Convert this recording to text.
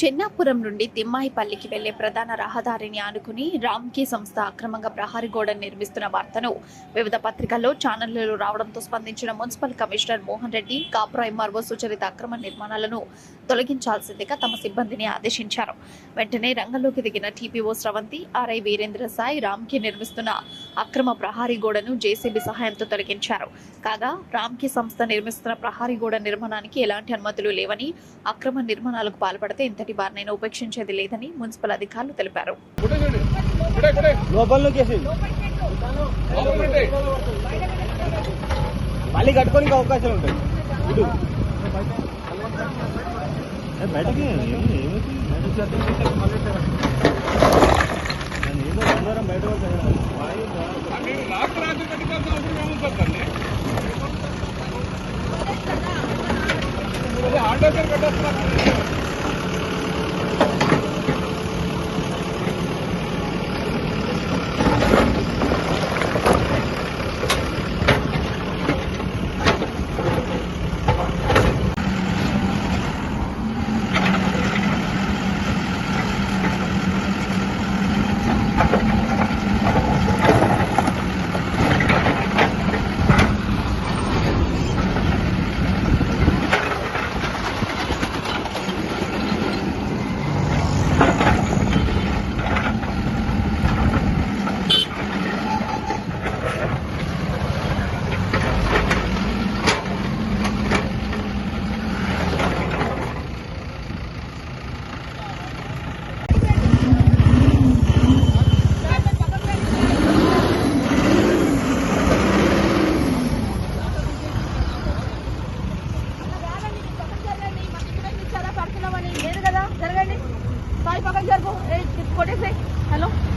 చెన్నాపురం నుండి తిమ్మాయిపల్లికి వెళ్ళే ప్రధాన రహదారిని ఆనుకుని రామ్కీ సంస్థ అక్రమంగా ప్రహారీ గోడను నిర్మిస్తున్న వార్తను వివిధ పత్రికల్లో ఛానళ్ళలో రావడంతో స్పందించిన మున్సిపల్ కమిషనర్ మోహన్ రెడ్డి కాపురా ఎంఆర్ఓ సుచరిత అక్రమ నిర్మాణాలను తొలగించాల్సిందిగా తమ సిబ్బందిని ఆదేశించారు. వెంటనే రంగంలోకి దిగిన టీపీఓ స్రవంతి ఆర్ఐ వీరేంద్ర సాయి రామ్కీ నిర్మిస్తున్న అక్రమ ప్రహారీ గోడను జేసీబీ సహాయంతో తొలగించారు. కాగా రామ్కీ సంస్థ నిర్మిస్తున్న ప్రహారీ గోడ నిర్మాణానికి ఎలాంటి అనుమతులు లేవని అక్రమ నిర్మాణాలకు పాల్పడితే ఇంతటి బారినైనా ఉపేక్షించేది లేదని మున్సిపల్ అధికారులు తెలిపారు. మళ్ళీ కట్టుకోనికి అవకాశాలు ఉంటాయి. బయటకి? బయట. ఆ, बाय पकड़ को कोटे से हेलो